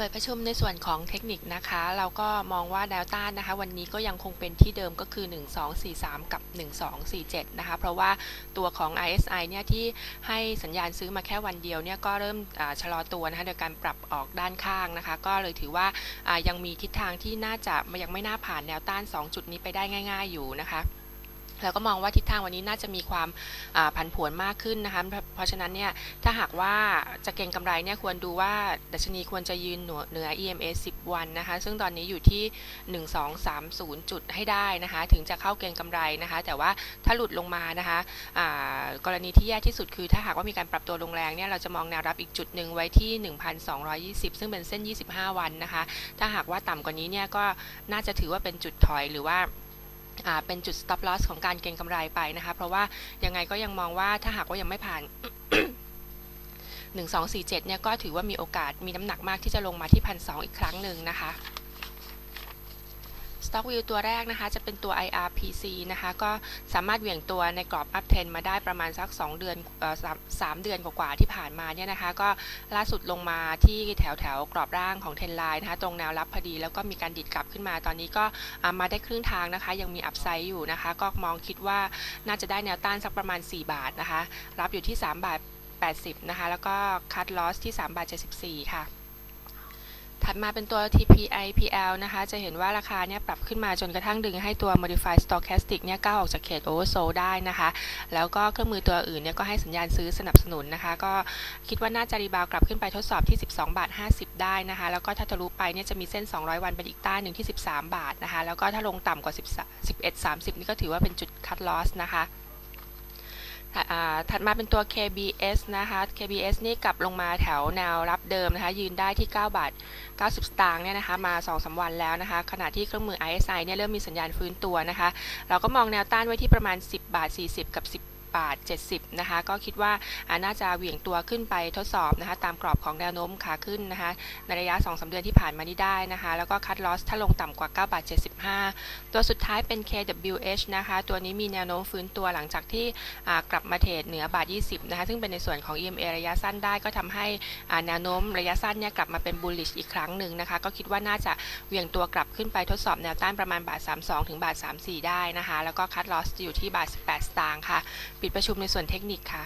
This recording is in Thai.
เปิดประชุมในส่วนของเทคนิคนะคะ เราก็มองว่าแนวต้านนะคะ วันนี้ก็ยังคงเป็นที่เดิมก็คือ 1243 กับ 1247 นะคะ เพราะว่าตัวของ RSI เนี่ยที่ให้สัญญาณซื้อมาแค่วันเดียวเนี่ยก็เริ่มชะลอตัวนะคะโดยการปรับออกด้านข้างนะคะ ก็เลยถือว่าอ่ายังมีทิศทางที่น่าจะยังไม่น่าผ่านแนวต้าน 2 จุดนี้ไปได้ง่าย ๆอยู่นะคะ แล้วก็มองว่าทิศทางวันนี้น่าจะมีความผันผวนมากขึ้นนะคะ เพราะฉะนั้นเนี่ยถ้าหากว่าจะเก็งกำไรเนี่ยควรดูว่าดัชนีควรจะยืนเหนือเหนือ EMA 10 วันนะคะ ซึ่งตอนนี้อยู่ที่ 1230 จุดให้ได้นะคะ ถึงจะเข้าเก็งกำไรนะคะ แต่ว่าถ้าหลุดลงมานะคะกรณีที่แย่ที่สุดคือ ถ้าหากว่ามีการปรับตัวลงแรงเนี่ยเราจะมองแนวรับอีกจุดหนึ่งไว้ที่ 1,220 ซึ่งเป็นเส้น 25 วันนะคะ ถ้าหากว่าต่ำกว่านี้เนี่ยก็น่าจะถือว่าเป็นจุดถอยหรือว่า เป็นจุด stop loss ของการเก็งกำไรไปนะคะ เพราะว่ายังไงก็ยังมองว่าถ้าหากว่ายังไม่ผ่าน1247เนี่ยก็ถือว่ามีโอกาสมีน้ำหนักมากที่จะลงมาที่พันสองอีกครั้งหนึ่งนะคะ Stock View ตัวแรกนะคะ จะเป็นตัว IRPC นะคะ ก็สามารถเหวี่ยงตัวในกรอบ Up Trend มาได้ประมาณสัก 2 เดือนสามสามเดือนกว่าๆที่ผ่านมาเนี่ยนะคะ ก็ล่าสุดลงมาที่แถวแถวๆกรอบร่างของ Trend Line นะคะ ตรงแนวรับพอดี แล้วก็มีการดิดกลับขึ้นมา ตอนนี้ก็มาได้ครึ่งทางนะคะ ยังมีอัพไซด์อยู่นะคะ ก็มองคิดว่าน่าจะได้แนวต้านสักประมาณ 4 บาทนะคะ รับอยู่ที่ 3 บาท 80 นะคะ แล้วก็คัดลอสที่ 3 บาท 74 ค่ะ ถัดมาเป็นตัว TPIPL นะคะ จะเห็นว่าราคาเนี่ยปรับขึ้นมาจนกระทั่งดึงให้ตัว Modified Stochastic เนี่ยก้าวออกจากเขต Oversold ได้นะคะ แล้วก็เครื่องมือตัวอื่นเนี่ยก็ให้สัญญาณซื้อสนับสนุนนะคะ ก็คิดว่าน่าจะรีบาวกลับขึ้นไปทดสอบที่ 12 บาท 50 ได้นะคะ แล้วก็ถ้าทะลุไปเนี่ยจะมีเส้น 200 วันเป็นอีกต้านหนึ่งที่ 13 บาทนะคะ แล้วก็ถ้าลงต่ำกว่า10 11 30 นี่ก็ถือว่าเป็นจุด cut loss นะคะ ถัดมาเป็นตัว KBS นะคะ KBS นี่กลับลงมาแถวแนวรับเดิมนะคะ ยืนได้ที่ 9 บาท 90 สตางค์เนี่ยนะคะ มา 2-3 วันแล้วนะคะ ขณะที่เครื่องมือ ISI เนี่ยเริ่มมีสัญญาณฟื้นตัวนะคะ เราก็มองแนวต้านไว้ที่ประมาณ 10 บาท 40 กับ 10 บาท 70 นะคะ ก็คิดว่าน่าจะเหวี่ยงตัวขึ้นไปทดสอบนะคะ ตามกรอบของแนวโน้มขาขึ้นนะคะ ในระยะ 2-3เดือนที่ผ่านมานี้ได้นะคะ แล้วก็คัดลอสถ้าลงต่ำกว่า 9 บาท 75 ตัวสุดท้ายเป็น KWH นะคะ ตัวนี้มีแนวโน้มฟื้นตัวหลังจากที่กลับมาเทรดเหนือบาท 20 นะคะ ซึ่งเป็นในส่วนของ EMA ระยะสั้นได้ก็ทำให้แนวโน้มระยะสั้นเนี่ยกลับมาเป็น bullish อีกครั้งหนึ่งนะคะ ก็คิดว่าน่าจะเหวี่ยงตัวกลับขึ้นไปทดสอบแนวต้านประมาณบาท 32 ถึงบาท 34 ได้นะคะ แล้วก็คัดลอสอยู่ที่บาท 18 สตางค์ค่ะปิดประชุมในส่วนเทคนิคค่ะ